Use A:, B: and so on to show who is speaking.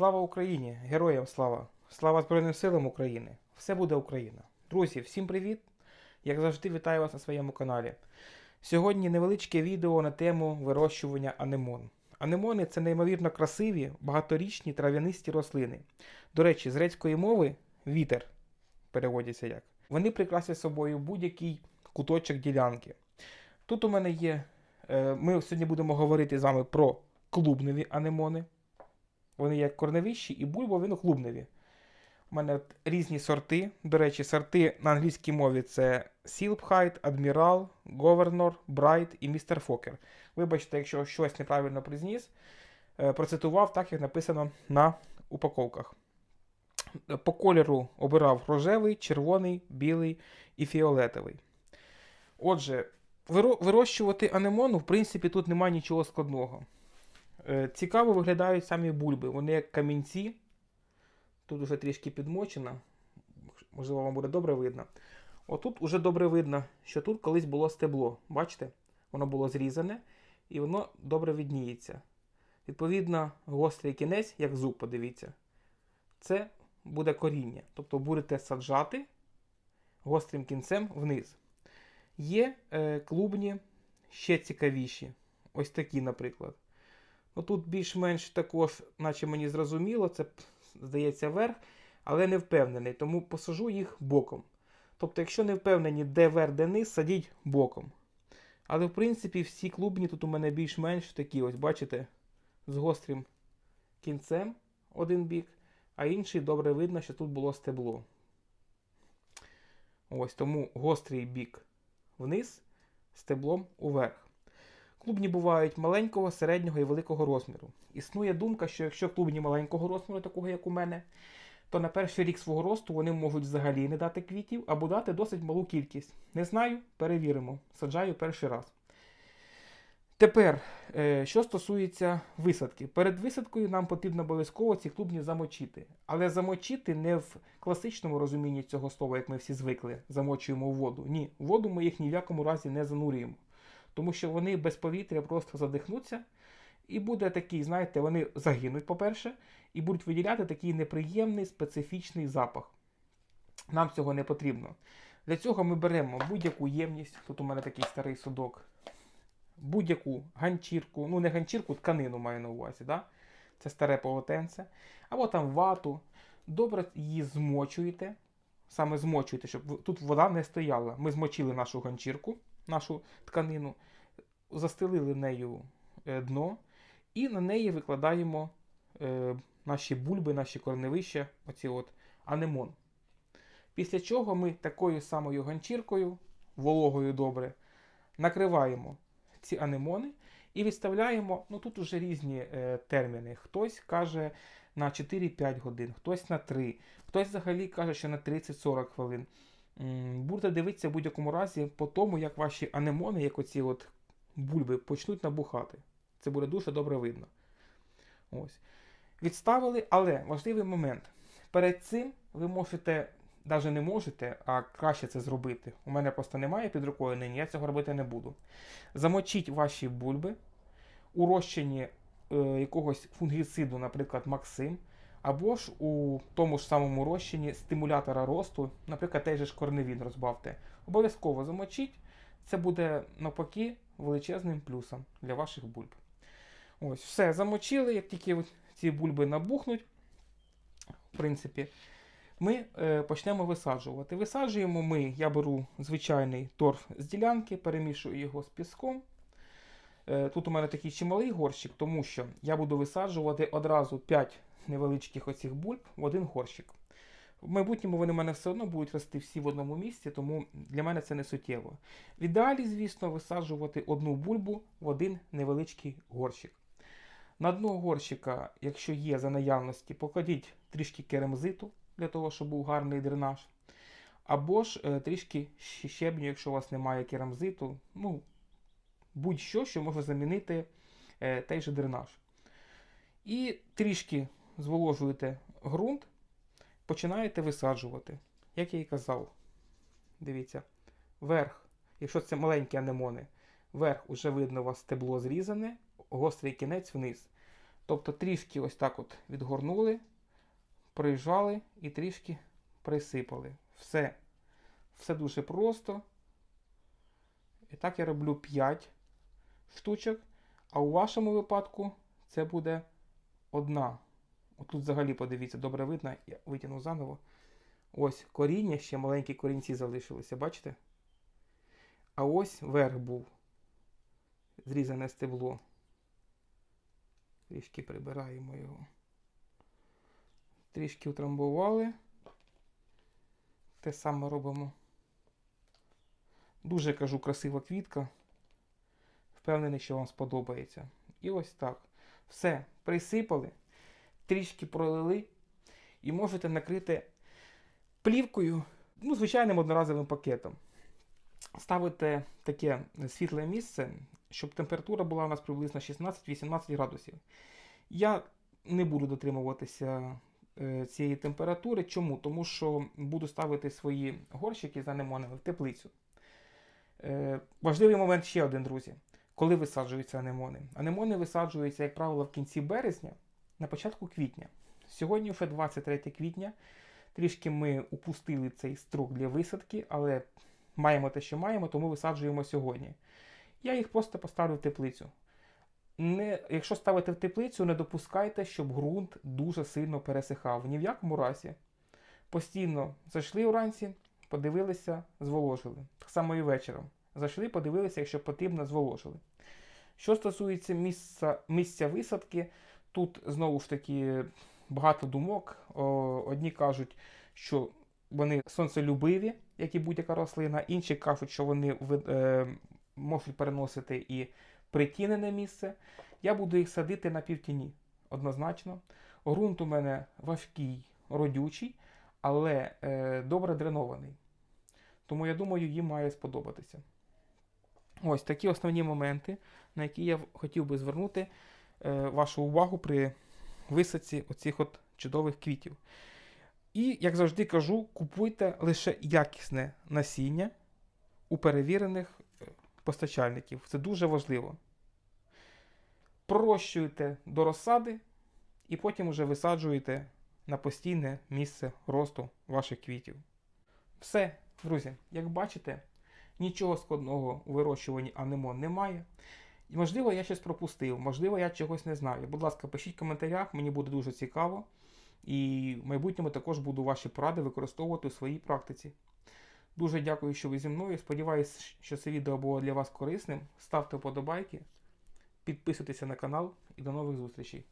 A: Слава Україні! Героям слава! Слава Збройним силам України! Все буде Україна! Друзі, всім привіт! Як завжди, вітаю вас на своєму каналі. Сьогодні невеличке відео на тему вирощування анемон. Анемони це неймовірно красиві, багаторічні трав'янисті рослини. До речі, з грецької мови вітер переводяться як. Вони прикрасять собою будь-який куточок ділянки. Тут у мене є. е, Ми сьогодні будемо говорити з вами про клубневі анемони. Вони як корневищі і бульбовино клубневі. У мене різні сорти. До речі, сорти на англійській мові це Silphide, Admiral, Governor, Bright і Mr. Fokker. Вибачте, якщо щось неправильно призніс, е, процитував так, як написано на упаковках. По кольору обирав рожевий, червоний, білий і фіолетовий. Отже, вирощувати анемону, в принципі, тут немає нічого складного. Е, Цікаво виглядають самі бульби. Вони як камінці. Тут вже трішки підмочено. Можливо, вам буде добре видно. Отут уже добре видно, що тут колись було стебло. Бачите? Воно було зрізане і воно добре відніється. Відповідно, гострий кінець, як зуб, подивіться, це буде коріння. Тобто будете саджати гострим кінцем вниз. Є е, клубні ще цікавіші. Ось такі, наприклад. Ну, тут більш-менш також, наче мені зрозуміло, це здається верх, але не впевнений, тому посажу їх боком. Тобто, якщо не впевнені, де верх, де низ, садіть боком. Але, в принципі, всі клубні тут у мене більш-менш такі, ось, бачите, з гострим кінцем один бік, а інший добре видно, що тут було стебло. Ось тому гострий бік вниз, стеблом уверх. Клубні бувають маленького, середнього і великого розміру. Існує думка, що якщо клубні маленького розміру, такого як у мене, то на перший рік свого росту вони можуть взагалі не дати квітів або дати досить малу кількість. Не знаю, перевіримо. Саджаю перший раз. Тепер, е, що стосується висадки. Перед висадкою нам потрібно обов'язково ці клубні замочити. Але замочити не в класичному розумінні цього слова, як ми всі звикли, замочуємо воду. Ні, воду ми їх ні в якому разі не занурюємо тому що вони без повітря просто задихнуться, і буде такий, знаєте, вони загинуть, по-перше, і будуть виділяти такий неприємний специфічний запах. Нам цього не потрібно. Для цього ми беремо будь-яку ємність, тут у мене такий старий судок, будь-яку ганчірку, ну не ганчірку, тканину маю на увазі, да? це старе полотенце, або там вату. Добре її змочуєте, саме змочуєте, щоб тут вода не стояла. Ми змочили нашу ганчірку, нашу тканину, застелили нею е, дно, і на неї викладаємо е, наші бульби, наші корневища, оці от анемон. Після чого ми такою самою ганчіркою, вологою добре, накриваємо ці анемони і відставляємо, ну тут уже різні е, терміни. Хтось каже на 4-5 годин, хтось на 3, хтось взагалі каже, що на 30-40 хвилин. Будете дивитися в будь-якому разі по тому, як ваші анемони, як оці от бульби, почнуть набухати. Це буде дуже добре видно. Ось. Відставили, але важливий момент. Перед цим ви можете, навіть не можете, а краще це зробити. У мене просто немає під рукою нині, я цього робити не буду. Замочіть ваші бульби у розчині е, якогось фунгіциду, наприклад, Максим, або ж у тому ж самому розчині стимулятора росту, наприклад, той же ж корневін розбавте. Обов'язково замочіть. Це буде навпаки величезним плюсом для ваших бульб. Ось, все, замочили, як тільки ці бульби набухнуть, в принципі, ми е, почнемо висаджувати. Висаджуємо ми, я беру звичайний торф з ділянки, перемішую його з піском. Е, тут у мене такий чималий горщик, тому що я буду висаджувати одразу 5 невеличких оцих бульб в один горщик. В майбутньому вони в мене все одно будуть рости всі в одному місці, тому для мене це не суттєво. В ідеалі, звісно, висаджувати одну бульбу в один невеличкий горщик. На дно горщика, якщо є за наявності, покладіть трішки керамзиту для того, щоб був гарний дренаж. Або ж е, трішки щебню, якщо у вас немає керамзиту, ну, будь-що, що може замінити е, той же дренаж. І трішки зволожуєте ґрунт, починаєте висаджувати. Як я і казав, дивіться, верх, якщо це маленькі анемони, верх уже видно у вас стебло зрізане, гострий кінець вниз. Тобто трішки ось так от відгорнули, прижали і трішки присипали. Все. Все дуже просто. І так я роблю 5 штучок. А у вашому випадку це буде одна. Отут взагалі подивіться, добре видно, я витягну заново. Ось коріння, ще маленькі корінці залишилися, бачите? А ось верх був. Зрізане стебло. Трішки прибираємо його. Трішки утрамбували. Те саме робимо. Дуже кажу, красива квітка. Впевнений, що вам сподобається. І ось так. Все, присипали, трішки пролили і можете накрити плівкою, ну, звичайним одноразовим пакетом. Ставите таке світле місце, щоб температура була у нас приблизно 16-18 градусів. Я не буду дотримуватися е, цієї температури. Чому? Тому що буду ставити свої горщики з анемонами в теплицю. Е, важливий момент ще один, друзі. Коли висаджуються анемони? Анемони висаджуються, як правило, в кінці березня, на початку квітня. Сьогодні вже 23 квітня. Трішки ми упустили цей строк для висадки, але маємо те, що маємо, тому висаджуємо сьогодні. Я їх просто поставлю в теплицю. Не, якщо ставити в теплицю, не допускайте, щоб ґрунт дуже сильно пересихав. Ні в якому разі. Постійно зайшли вранці, подивилися, зволожили. Так само і вечором. Зайшли, подивилися, якщо потрібно, зволожили. Що стосується місця, місця висадки, тут знову ж таки багато думок. Одні кажуть, що вони сонцелюбиві, як і будь-яка рослина, інші кажуть, що вони е, можуть переносити і притінене місце. Я буду їх садити на півтіні, однозначно. Грунт у мене важкий, родючий, але е, добре дренований. Тому я думаю, їм має сподобатися. Ось такі основні моменти, на які я хотів би звернути е, вашу увагу при висадці оцих от чудових квітів. І, як завжди кажу, купуйте лише якісне насіння у перевірених е, постачальників. Це дуже важливо. Пророщуйте до розсади і потім уже висаджуєте на постійне місце росту ваших квітів. Все, друзі, як бачите, нічого складного у вирощуванні анемон немає. І, можливо, я щось пропустив, можливо, я чогось не знаю. Будь ласка, пишіть в коментарях, мені буде дуже цікаво. І в майбутньому також буду ваші поради використовувати у своїй практиці. Дуже дякую, що ви зі мною. Сподіваюсь, що це відео було для вас корисним. Ставте вподобайки, підписуйтеся на канал і до нових зустрічей.